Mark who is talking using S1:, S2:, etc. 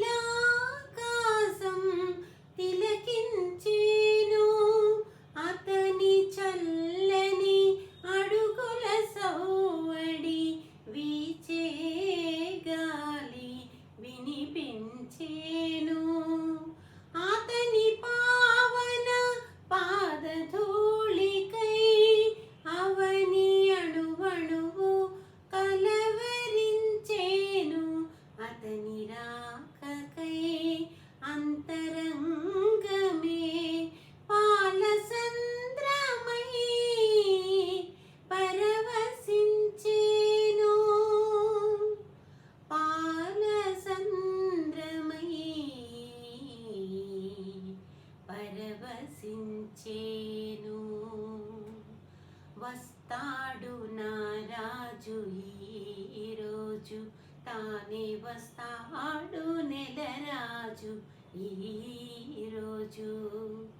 S1: నీలాకాశం తిలకించేను. అతని చల్లని అడుగుల సౌవడి వీచే గాలి వినిపించే పరవశించేను. వస్తాడు నా రాజు ఈ రోజు. తానే వస్తాడు నెల రాజు ఈ రోజు.